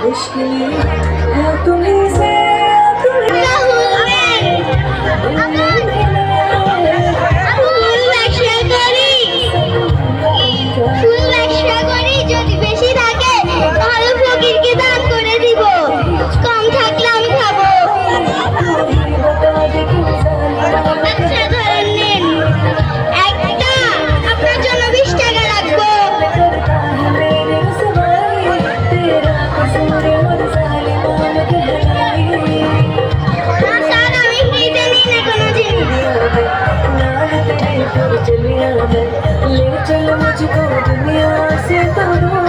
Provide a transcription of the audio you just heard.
Aşkını, ya tu कर चलिया मैं ले चल मुझको दुनिया से तोड़ो